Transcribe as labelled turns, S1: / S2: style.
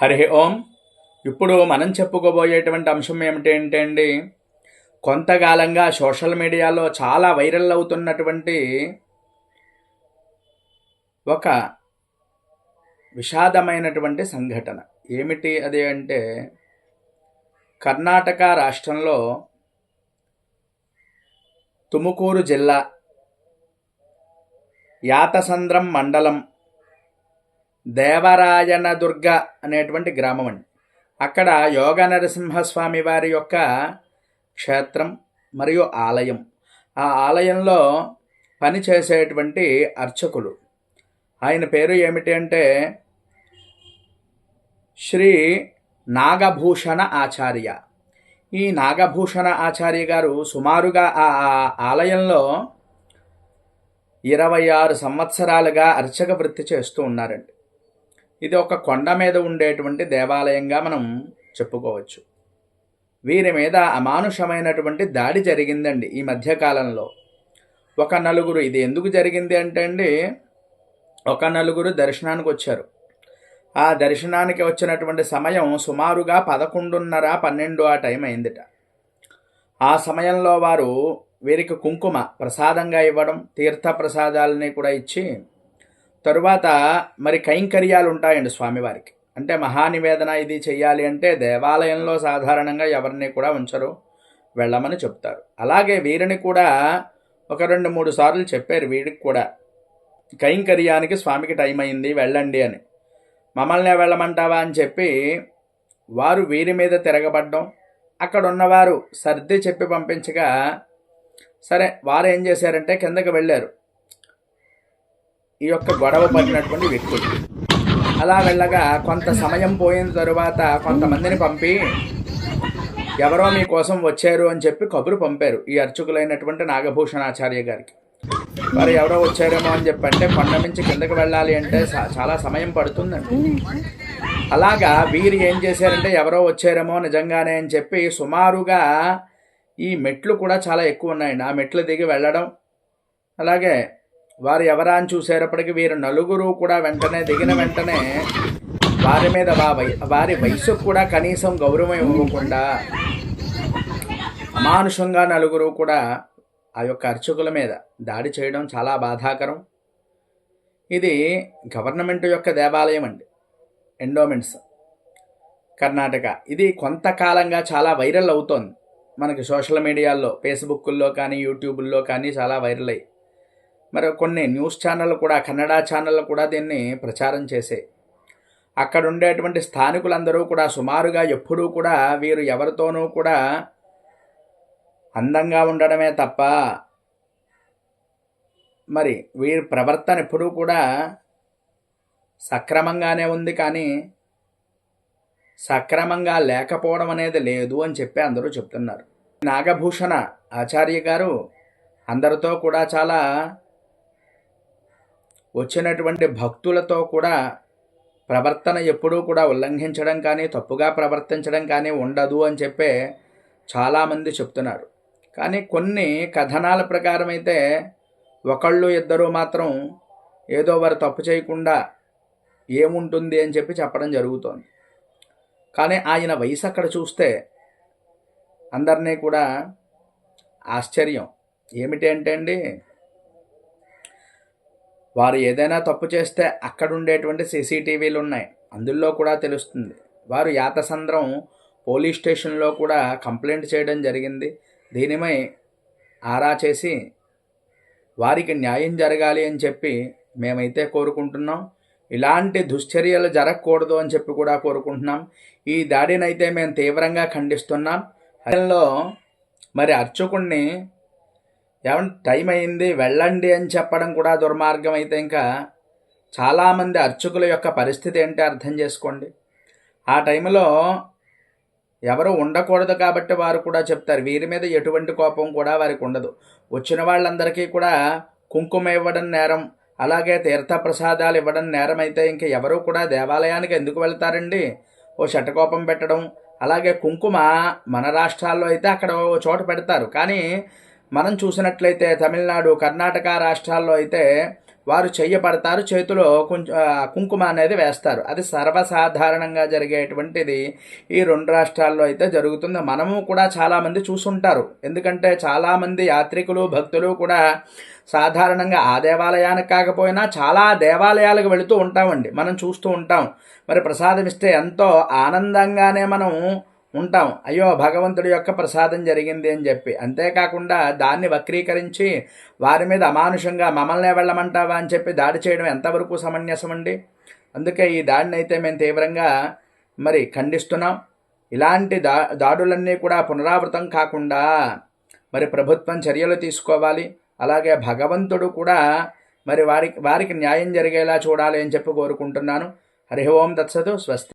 S1: హరి ఓం. ఇప్పుడు మనం చెప్పుకోబోయేటువంటి అంశం ఏమిటంటే అండి కొంతకాలంగా సోషల్ మీడియాలో చాలా వైరల్ అవుతున్నటువంటి ఒక విషాదమైనటువంటి సంఘటన. ఏమిటి అది అంటే కర్ణాటక రాష్ట్రంలో తుముకూరు జిల్లా యాతసంద్రం మండలం దేవరాయనదుర్గ అనేటువంటి గ్రామం అండి. అక్కడ యోగ నరసింహస్వామి వారి యొక్క క్షేత్రం మరియు ఆలయం. ఆ ఆలయంలో పనిచేసేటువంటి అర్చకులు. ఆయన పేరు ఏమిటి అంటే శ్రీ నాగభూషణ ఆచార్య. ఈ నాగభూషణ ఆచార్య గారు సుమారుగా ఆ ఆలయంలో ఇరవై ఆరు సంవత్సరాలుగా అర్చక వృత్తి చేస్తూ ఉన్నారండి. ఇది ఒక కొండ మీద ఉండేటువంటి దేవాలయంగా మనం చెప్పుకోవచ్చు. వీరి మీద అమానుషమైనటువంటి దాడి జరిగిందండి ఈ మధ్యకాలంలో. ఒక నలుగురు ఇది ఎందుకు జరిగింది అంటే అండి ఒక నలుగురు దర్శనానికి వచ్చారు. ఆ దర్శనానికి వచ్చినటువంటి సమయం సుమారుగా పదకొండున్నర పన్నెండు ఆ టైం అయిందిట. ఆ సమయంలో వారు వీరికి కుంకుమ ప్రసాదంగా ఇవ్వడం తీర్థ ప్రసాదాలని కూడా ఇచ్చి తరువాత మరి కైంకర్యాలు ఉంటాయండి స్వామివారికి. అంటే మహానివేదన ఇది చేయాలి అంటే దేవాలయంలో సాధారణంగా ఎవరిని కూడా ఉంచరు వెళ్ళమని చెప్తారు. అలాగే వీరిని కూడా ఒక రెండు మూడు సార్లు చెప్పారు వీడికి కూడా. కైంకర్యానికి స్వామికి టైం అయింది వెళ్ళండి అని. మమ్మల్నే వెళ్ళమంటావా అని చెప్పి వారు వీరి మీద తిరగబడ్డం అక్కడ ఉన్నవారు సర్ది చెప్పి పంపించగా సరే వారు ఏం చేశారంటే కిందకి వెళ్ళారు. ఈ యొక్క గొడవ పడినటువంటి వ్యక్తులు అలా వెళ్ళగా కొంత సమయం పోయిన తరువాత కొంతమందిని పంపి ఎవరో మీకోసం వచ్చారు అని చెప్పి కబురు పంపారు ఈ అర్చకులైనటువంటి నాగభూషణాచార్య గారికి. మరి ఎవరో వచ్చారేమో అని చెప్పి అంటే కొండ నుంచి కిందకి వెళ్ళాలి అంటే చాలా సమయం పడుతుందండి. అలాగా వీరు ఏం చేశారంటే ఎవరో వచ్చారేమో నిజంగానే అని చెప్పి సుమారుగా ఈ మెట్లు కూడా చాలా ఎక్కువ ఉన్నాయండి. ఆ మెట్లు దిగి వెళ్ళడం అలాగే వారు ఎవరా అని చూసేటప్పటికి వీరు నలుగురు కూడా వెంటనే దిగిన వెంటనే వారి మీద వారి వయసుకు కూడా కనీసం గౌరవం ఇవ్వకుండా అమానుషంగా నలుగురు కూడా ఆ యొక్క అర్చకుల మీద దాడి చేయడం చాలా బాధాకరం. ఇది గవర్నమెంట్ యొక్క దేవాలయం అండి ఎండోమెంట్స్ కర్ణాటక. ఇది కొంతకాలంగా చాలా వైరల్ అవుతోంది. మనకి సోషల్ మీడియాల్లో ఫేస్బుక్ల్లో కానీ యూట్యూబుల్లో కానీ చాలా వైరల్ అయ్యి మరి కొన్ని న్యూస్ ఛానళ్ళు కూడా కన్నడ ఛానళ్ళు కూడా దీన్ని ప్రచారం చేసే అక్కడ ఉండేటువంటి స్థానికులందరూ కూడా సుమారుగా ఎప్పుడూ కూడా వీరు ఎవరితోనూ కూడా అందంగా ఉండడమే తప్ప మరి వీరి ప్రవర్తన ఎప్పుడూ కూడా సక్రమంగానే ఉంది కానీ సక్రమంగా లేకపోవడం అనేది లేదు అని చెప్పి అందరూ చెప్తున్నారు. నాగభూషణ ఆచార్య గారు అందరితో కూడా చాలా వచ్చినటువంటి భక్తులతో కూడా ప్రవర్తన ఎప్పుడూ కూడా ఉల్లంఘించడం కానీ తప్పుగా ప్రవర్తించడం కానీ ఉండదు అని చెప్పే చాలామంది చెప్తున్నారు. కానీ కొన్ని కథనాల ప్రకారం అయితే ఒకళ్ళు ఇద్దరు మాత్రం ఏదో వారు తప్పు చేయకుండా ఏముంటుంది అని చెప్పి చెప్పడం జరుగుతోంది. కానీ ఆయన వయసు అక్కడ చూస్తే అందరినీ కూడా ఆశ్చర్యం. ఏమిటి అంటే అండి వారు ఏదైనా తప్పు చేస్తే అక్కడ ఉండేటువంటి సీసీటీవీలు ఉన్నాయి. అందులో కూడా తెలుస్తుంది. వారు యాతసంద్రం పోలీస్ స్టేషన్లో కూడా కంప్లైంట్ చేయడం జరిగింది. దీనిపై ఆరా చేసి వారికి న్యాయం జరగాలి అని చెప్పి మేమైతే కోరుకుంటున్నాం. ఇలాంటి దుశ్చర్యలు జరగకూడదు అని చెప్పి కూడా కోరుకుంటున్నాం. ఈ దాడినైతే మేము తీవ్రంగా ఖండిస్తున్నాం. అతనిలో మరి అర్చకుణ్ణి ఏమంటే టైం అయింది వెళ్ళండి అని చెప్పడం కూడా దుర్మార్గం అయితే ఇంకా చాలామంది అర్చకుల యొక్క పరిస్థితి ఏంటి అర్థం చేసుకోండి. ఆ టైంలో ఎవరు ఉండకూడదు కాబట్టి వారు కూడా చెప్తారు వీరి మీద ఎటువంటి కోపం కూడా వారికి ఉండదు. వచ్చిన వాళ్ళందరికీ కూడా కుంకుమ ఇవ్వడం నేరం అలాగే తీర్థ ప్రసాదాలు ఇవ్వడం నేరం అయితే ఇంక ఎవరు కూడా దేవాలయానికి ఎందుకు వెళ్తారండి? ఓ షటకోపం పెట్టడం అలాగే కుంకుమ మన రాష్ట్రాల్లో అయితే అక్కడ ఓ చోట పెడతారు. కానీ మనం చూసినట్లయితే తమిళనాడు కర్ణాటక రాష్ట్రాల్లో అయితే వారు చెయ్యబడతారు చేతిలో కొంచెం కుంకుమ అనేది వేస్తారు. అది సర్వసాధారణంగా జరిగేటువంటిది ఈ రెండు రాష్ట్రాల్లో అయితే జరుగుతుంది. మనము కూడా చాలామంది చూసుంటారు. ఎందుకంటే చాలామంది యాత్రికులు భక్తులు కూడా సాధారణంగా ఆ దేవాలయానికి కాకపోయినా చాలా దేవాలయాలకు వెళుతూ ఉంటామండి. మనం చూస్తూ ఉంటాం. మరి ప్రసాదం ఇస్తే ఎంతో ఆనందంగానే మనం ఉంటాం. అయ్యో భగవంతుడి యొక్క ప్రసాదం జరిగింది అని చెప్పి. అంతేకాకుండా దాన్ని వక్రీకరించి వారి మీద అమానుషంగా మమ్మల్నే వెళ్ళమంటావా అని చెప్పి దాడి చేయడం ఎంతవరకు సమంజసం అండి? అందుకే ఈ దాడిని అయితే మేము తీవ్రంగా మరి ఖండిస్తున్నాం. ఇలాంటి దా దాడులన్నీ కూడా పునరావృతం కాకుండా మరి ప్రభుత్వం చర్యలు తీసుకోవాలి. అలాగే భగవంతుడు కూడా మరి వారికి వారికి న్యాయం జరిగేలా చూడాలి అని చెప్పి కోరుకుంటున్నాను. హరి ఓం తత్సతు స్వస్తి